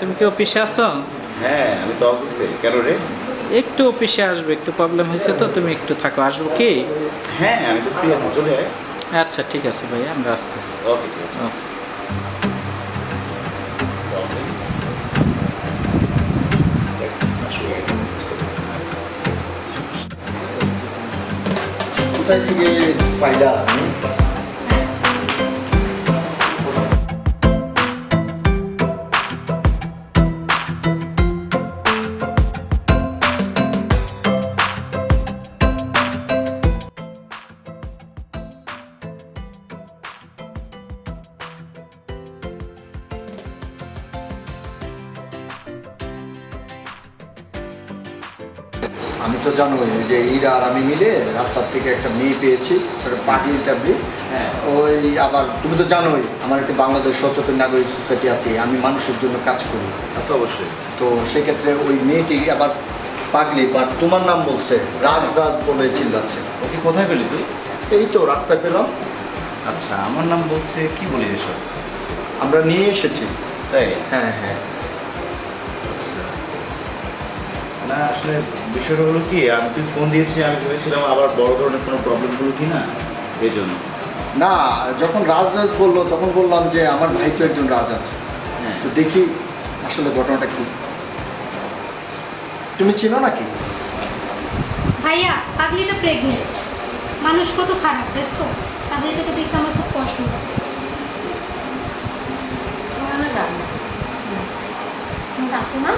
তুমি কি অফিসে আছো? হ্যাঁ আমি তো অফিসে কেন রে? একটু অফিসে আসবে একটু প্রবলেম হয়েছে তো তুমি একটু থাকো। আসব কি? হ্যাঁ আমি তো ফ্রি আছি চলে আয়। আচ্ছা ঠিক আছে ভাইয়া আমরা আসতেছি। ওকে ঠিক আছে। কোথায় থেকে পাইলা আমি তো জানোই যে ইরা আর আমি মিলে রাস্তার থেকে একটা মেয়ে পেয়েছি একটা পাগলি টাবলি হ্যাঁ। ওই আবার তুমি তো জানোই আমার একটি বাংলাদেশ সচেতন নাগরিক সোসাইটি আছে আমি মানুষের জন্য কাজ করি। তা তো অবশ্যই। তো সেক্ষেত্রে ওই মেয়েটি আবার পাগলি বাট তোমার নাম বলছে রাজ রাজ বলে চিল্লাচ্ছে। ওকে কোথায় পেলি তুই? এই তো রাস্তায় পেলাম। আচ্ছা আমার নাম বলছে কি বলি এসব? আমরা নিয়ে এসেছি। তাই? হ্যাঁ হ্যাঁ। আচ্ছা। না আসলে বিষয়টা হলো কি আমি তুই ফোন দিয়েছি আমি ভেবেছিলাম আবার বড় ধরনের কোনো প্রবলেম হলো কি না এই জন্য না যখন রাজ রাজ বলল তখন বললাম যে আমার ভাই তো একজন রাজ আছে। হ্যাঁ। তো দেখি আসলে ঘটনাটা কি। তুমি চিনো নাকি? ভাইয়া পাগলিটা প্রেগনেন্ট মানুষ কত খারাপ দেখছ? পাগলিটাকে দেখতে আমার খুব কষ্ট হচ্ছে। ডাকো না।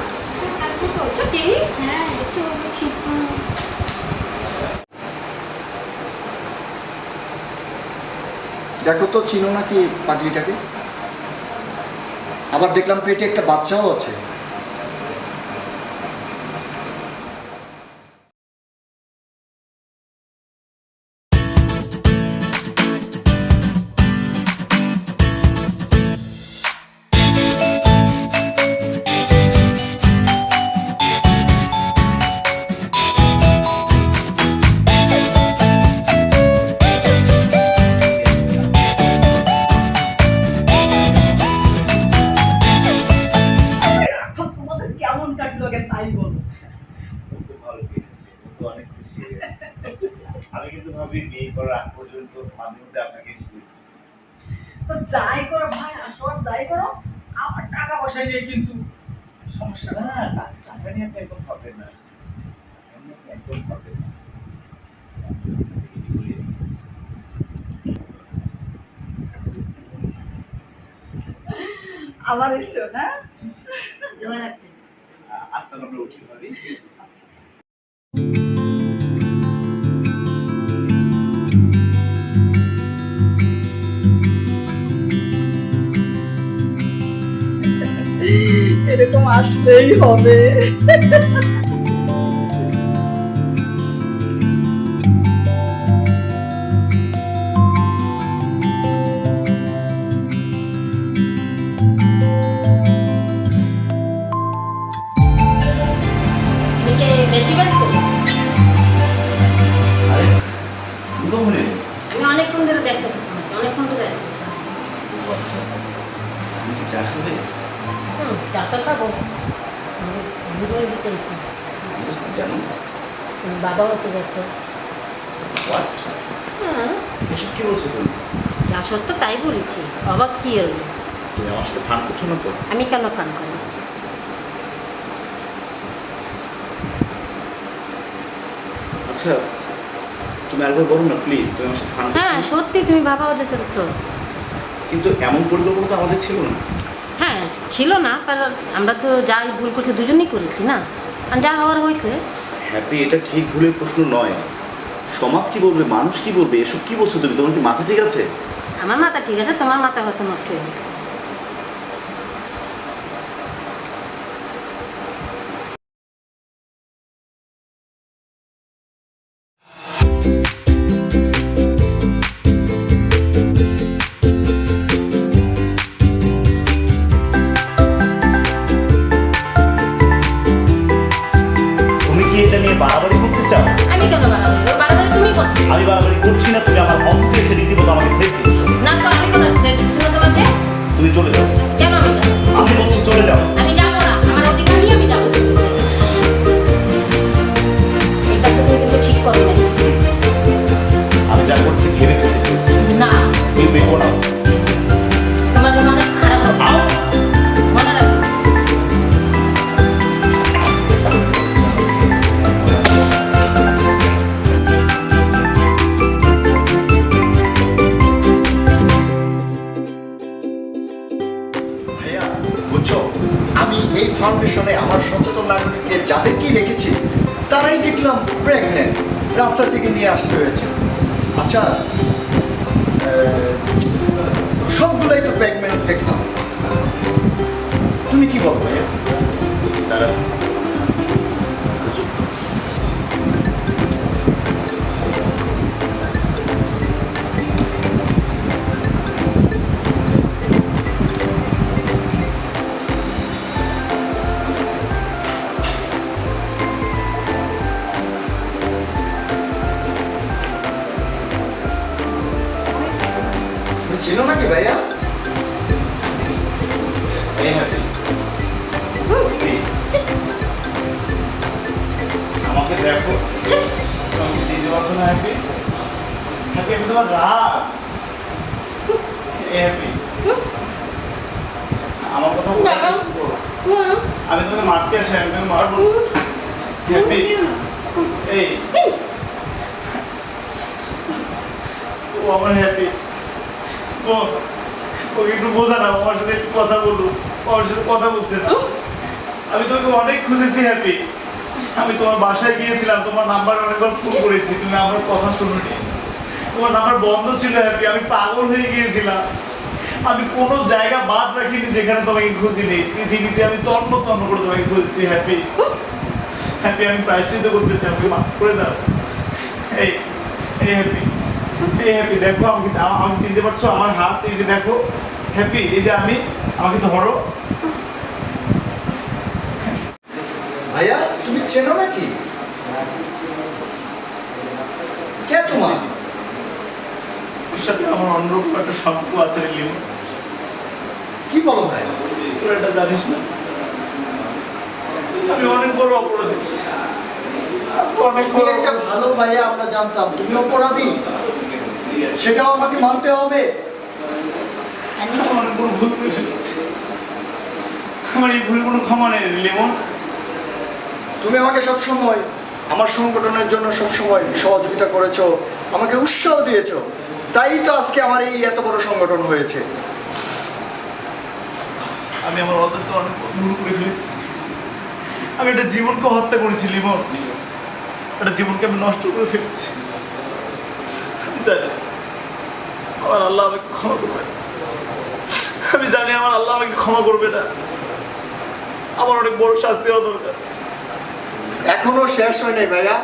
দেখো তো চিনো নাকি পাগলিটাকে? আবার দেখলাম পেটে একটা বাচ্চাও আছে। কেমন কাটলো আগে তাই বলো। ভালো পেয়েছে তো অনেক খুশি আমি কিন্তু ভাবি বিয়ে করার আগ পর্যন্ত মাঝে মধ্যে আপনাকে তো যাই করো ভাই আসো যাই করো। আমার টাকা পয়সা নিয়ে কিন্তু সমস্যা না না টাকা নিয়ে আপনি একদম ভাববেন না। টাকা নিয়ে আপনি একদম ভাববেন না। আবার এসো হ্যাঁ? আস্তে আমরা উঠি ভাবি এরকম আসলেই হবে। আমি ভিডিও বুঝতে জানো বাবা হতে যাচ্ছে। হোয়াট হ্যাঁ। এসব কি বলছো তুমি? যা সত্য তাই বলেছি। অবাক কি হলো তুমি আমার সাথে ফান করছ না তো? আমি কেন ফান করি আচ্ছা তুমি একবার বলো না প্লিজ তুমি আমার সাথে ফান হ্যাঁ সত্যি তুমি বাবা হতে চলেছ কিন্তু এমন পরিকল্পনা তো আমাদের ছিল না। ছিল না কারণ আমরা তো যাই ভুল করছি দুজনেই করেছি না। আর যা হওয়ার হয়েছে। হ্যাপি এটা ঠিক ভুলের প্রশ্ন নয়। সমাজ কি বলবে মানুষ কি বলবে এসব কি বলছো তুমি? তোমার কি মাথা ঠিক আছে? আমার মাথা ঠিক আছে তোমার মাথা হয়তো নষ্ট হয়ে গেছে। আহ, সবগুলাই তো প্রেগনেন্ট দেখলাম তুমি কি বলো দেখো। দিতে পারছ না হ্যাপি হ্যাপি আমি তোমার রাজ। হ্যাপি আমার কথা। আমি তোমাকে মারতে আসি আমি তোমাকে মারবো। হ্যাপি এই। ও আমার হ্যাপি ও ওকে একটু বোঝা না আমার সাথে একটু কথা বলুন আমার সাথে কথা বলছে না। আমি তোমাকে অনেক খুঁজেছি হ্যাপি আমি তোমার বাসায় গিয়েছিলাম, তোমার নাম্বার অনেকবার ফোন করেছি, তুমি আমার কথা শুনোনি। তোমার নাম্বার বন্ধ ছিল হ্যাপি আমি পাগল হয়ে গিয়েছিলাম। আমি কোনো জায়গা বাদ রাখিনি যেখানে তোমাকে খুঁজিনি। পৃথিবীতে আমি তন্ন তন্ন করে তোমাকে খুঁজছি হ্যাপি হ্যাপি আমি প্রায়শ্চিত করতে চাই, আমাকে মাফ করে দাও। এই এই হ্যাপি এই হ্যাপি দেখো আমাকে আমা- চিনতে পারছ আমার হাত, এই যে দেখো হ্যাপি এই যে আমি, আমাকে ধরো। ভাইয়া? চেনো নাকি? কে তোমার? ওর সাথে আমার অন্যরকম একটা সম্পর্ক আছে কি বলো ভাই? তোর এটা জানিস না? আমি অনেক বড় অপরাধী। একটা ভালো ভাইয়া আমরা জানতাম। তুমি অপরাধী। সেটাও আমাকে মানতে হবে। ভুল করে ফেলেছি। আমার এই ভুল কোনো ক্ষমা নেই লিমন। তুমি আমাকে সব সময় আমার সংগঠনের জন্য সব সময় সহযোগিতা করেছ, আমাকে উৎসাহ দিয়েছ। তাই তো আজকে আমার এই এত বড় সংগঠন হয়েছে। আমি আমার অত্যন্ত অনেক ভুল করে ফেলেছি। আমি একটা জীবনকে হত্যা করেছি, লিমন। একটা জীবনকে আমি নষ্ট করে ফেলেছি। আমি জানি আমার আল্লাহ আমাকে ক্ষমা করবে। আমি জানি আমার আল্লাহ আমাকে ক্ষমা করবে না। আমার অনেক বড় শাস্তি হওয়া দরকার। এখনও শেষ হয় নাই ভাইয়া।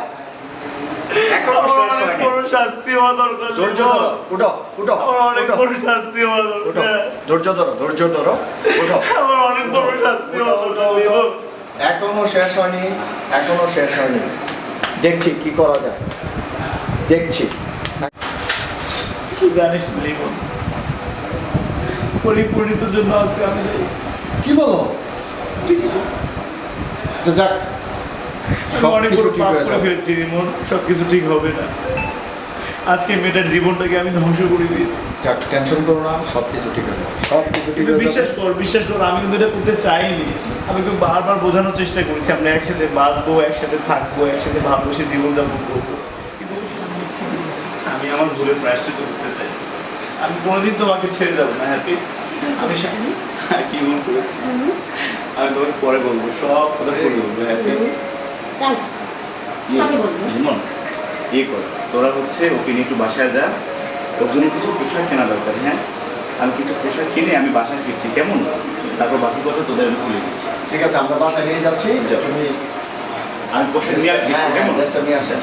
এখনও শেষ বড় শাস্তি হওয়া দরকার ধৈর্য লিমন। ধরো উঠো উঠো আমার অনেক উঠো, বড় শাস্তি হওয়া দরকার। ধৈর্য ধরো ধৈর্য ধরো উঠো। আমার অনেক বড় শাস্তি হওয়া দরকার। এখনও শেষ হয়নি এখনও শেষ হয়নি। দেখছি কি করা যায়। দেখছি। তুই জানিস পরিপূর্ণিতর জন্য আজকে আমি কি বলো? যাক অনেক বড় পাপ করে ফেলেছি রিমন সব কিছু ঠিক হবে না। আজকে মেয়েটার জীবনটাকে আমি ধ্বংস করে দিয়েছি। টেনশন করো না সব কিছু ঠিক হয়ে যাবে। সব কিছু ঠিক হয়ে বিশ্বাস কর বিশ্বাস কর আমি কিন্তু এটা করতে চাইনি। আমি কিন্তু বারবার বোঝানোর চেষ্টা করেছি আমরা একসাথে বাঁচবো একসাথে থাকব একসাথে ভালোবেসে জীবনযাপন করব। কিন্তু। আমি আমার ভুলের প্রায়শ্চিত করতে চাই। আমি কোনোদিন তোমাকে ছেড়ে যাব না হ্যাপি আমি সা- কি ভুল করেছি। আমি তোমাকে পরে বলব সব কথা বলব হ্যাপি বলব। ইমন ইয়ে কর। তোরা হচ্ছে ওকে নিয়ে একটু বাসায় যা। ওর জন্য কিছু পোশাক কেনা দরকার হ্যাঁ? আমি কিছু পোশাক কিনে আমি বাসায় ফিরছি কেমন? তারপর বাকি কথা তোদের আমি খুলে দিচ্ছি। ঠিক আছে আমরা বাসায় নিয়ে যাচ্ছি। তুমি আমি পোশাক নিয়ে আসছি ফিরছি হ্যাঁ কেমন? নিয়ে আসেন।